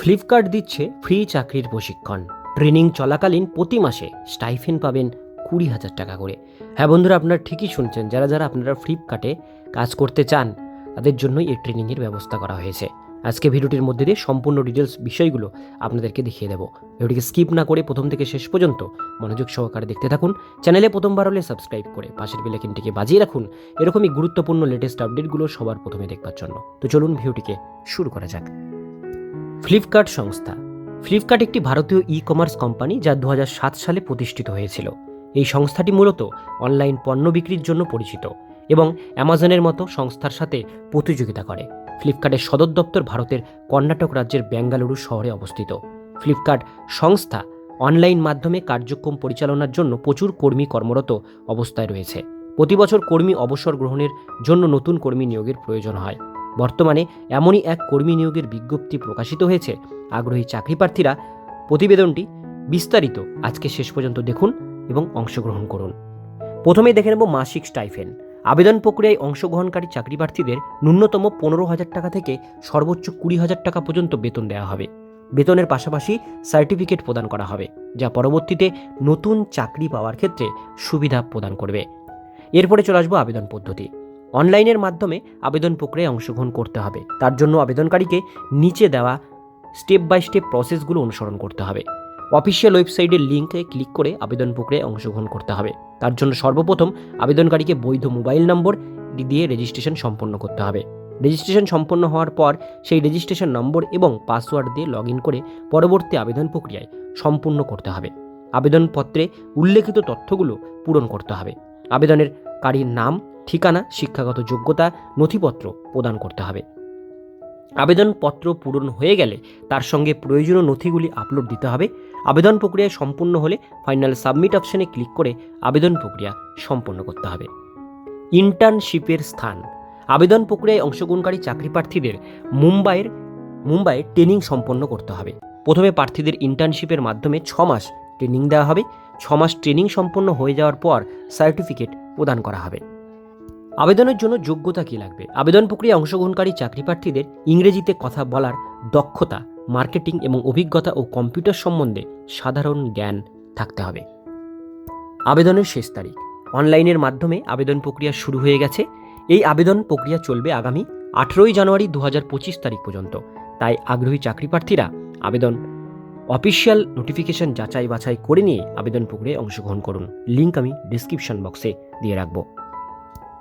Flipkart দিচ্ছে free চাকরির প্রশিক্ষণ। ট্রেনিং চলাকালীন প্রতি মাসে স্টাইফেন পাবেন কুড়ি হাজার টাকা করে। হ্যাঁ বন্ধুরা, আপনারা ঠিকই শুনছেন, যারা যারা আপনারা ফ্লিপকার্টে কাজ করতে চান, তাদের জন্যই এই ট্রেনিংয়ের ব্যবস্থা করা হয়েছে। আজকে ভিডিওটির মধ্যে দিয়ে সম্পূর্ণ ডিটেলস বিষয়গুলো আপনাদেরকে দেখিয়ে দেবো। ভিডিওটিকে স্কিপ না করে প্রথম থেকে শেষ পর্যন্ত মনোযোগ সহকারে দেখতে থাকুন। চ্যানেলে প্রথমবার হলে সাবস্ক্রাইব করে পাশের বেলাইকিনটিকে বাজিয়ে রাখুন। এরকমই গুরুত্বপূর্ণ লেটেস্ট আপডেটগুলো সবার প্রথমে দেখবার জন্য। তো চলুন ভিডিওটিকে শুরু করা যাক। ফ্লিপকার্ট সংস্থা। ফ্লিপকার্ট একটি ভারতীয় ই কমার্স কোম্পানি যা দু হাজার সাত সালে প্রতিষ্ঠিত হয়েছিল। এই সংস্থাটি মূলত অনলাইন পণ্য বিক্রির জন্য পরিচিত এবং অ্যামাজনের মতো সংস্থার সাথে প্রতিযোগিতা করে। ফ্লিপকার্টের সদর দপ্তর ভারতের কর্ণাটক রাজ্যের বেঙ্গালুরু শহরে অবস্থিত। ফ্লিপকার্ট সংস্থা অনলাইন মাধ্যমে কার্যক্রম পরিচালনার জন্য প্রচুর কর্মী কর্মরত অবস্থায় রয়েছে। প্রতি বছর কর্মী অবসর গ্রহণের জন্য নতুন কর্মী নিয়োগের প্রয়োজন হয়। বর্তমানে এমনই এক কর্মী নিয়োগের বিজ্ঞপ্তি প্রকাশিত হয়েছে। আগ্রহী চাকরি প্রার্থীরা প্রতিবেদনটি বিস্তারিত আজকে শেষ পর্যন্ত দেখুন এবং অংশগ্রহণ করুন। প্রথমেই দেখে নেব মাসিক স্টাইফেন। আবেদন প্রক্রিয়ায় অংশগ্রহণকারী চাকরি প্রার্থীদের ন্যূনতম পনেরো হাজার টাকা থেকে সর্বোচ্চ কুড়ি হাজার টাকা পর্যন্ত বেতন দেওয়া হবে। বেতনের পাশাপাশি সার্টিফিকেট প্রদান করা হবে, যা পরবর্তীতে নতুন চাকরি পাওয়ার ক্ষেত্রে সুবিধা প্রদান করবে। এরপরে চলে আসব আবেদন পদ্ধতি। অনলাইনের মাধ্যমে আবেদন প্রক্রিয়ায় অংশগ্রহণ করতে হবে। তার জন্য আবেদনকারীকে নিচে দেওয়া স্টেপ বাই স্টেপ প্রসেসগুলো অনুসরণ করতে হবে। অফিসিয়াল ওয়েবসাইটের লিঙ্কে ক্লিক করে আবেদন প্রক্রিয়ায় অংশগ্রহণ করতে হবে। তার জন্য সর্বপ্রথম আবেদনকারীকে বৈধ মোবাইল নম্বর দিয়ে রেজিস্ট্রেশন সম্পন্ন করতে হবে। রেজিস্ট্রেশন সম্পন্ন হওয়ার পর সেই রেজিস্ট্রেশন নম্বর এবং পাসওয়ার্ড দিয়ে লগ করে পরবর্তী আবেদন প্রক্রিয়ায় সম্পূর্ণ করতে হবে। আবেদনপত্রে উল্লেখিত তথ্যগুলো পূরণ করতে হবে। আবেদনের কারীর নাম ঠিকানা, শিক্ষাগত যোগ্যতা, নথিপত্র প্রদান করতে হবে। আবেদনপত্র পূরণ হয়ে গেলে তার সঙ্গে প্রয়োজনীয় নথিগুলি আপলোড দিতে হবে। আবেদন প্রক্রিয়া সম্পূর্ণ হলে ফাইনাল সাবমিট অপশনে ক্লিক করে আবেদন প্রক্রিয়া সম্পন্ন করতে হবে। ইন্টার্নশিপের স্থান। আবেদন প্রক্রিয়ায় অংশগ্রহণকারী চাকরি প্রার্থীদের মুম্বাইয়ের, মুম্বাইয়ে ট্রেনিং সম্পন্ন করতে হবে। প্রথমে প্রার্থীদের ইন্টার্নশিপের মাধ্যমে ছ মাস ট্রেনিং দেওয়া হবে। ছ মাস ট্রেনিং সম্পন্ন হয়ে যাওয়ার পর সার্টিফিকেট প্রদান করা হবে। আবেদনের জন্য যোগ্যতা কী লাগবে? আবেদন প্রক্রিয়ায় অংশগ্রহণকারী চাকরি প্রার্থীদের ইংরেজিতে কথা বলার দক্ষতা, মার্কেটিং এবং অভিজ্ঞতা ও কম্পিউটার সম্বন্ধে সাধারণ জ্ঞান থাকতে হবে। আবেদনের শেষ তারিখ। অনলাইনের মাধ্যমে আবেদন প্রক্রিয়া শুরু হয়ে গেছে। এই আবেদন প্রক্রিয়া চলবে আগামী আঠেরোই জানুয়ারি দু পঁচিশ তারিখ পর্যন্ত। তাই আগ্রহী চাকরি প্রার্থীরা আবেদন অফিসিয়াল নোটিফিকেশন যাচাই বাছাই করে নিয়ে আবেদন প্রক্রিয়ায় অংশগ্রহণ করুন। লিঙ্ক আমি ডিসক্রিপশন বক্সে দিয়ে রাখব।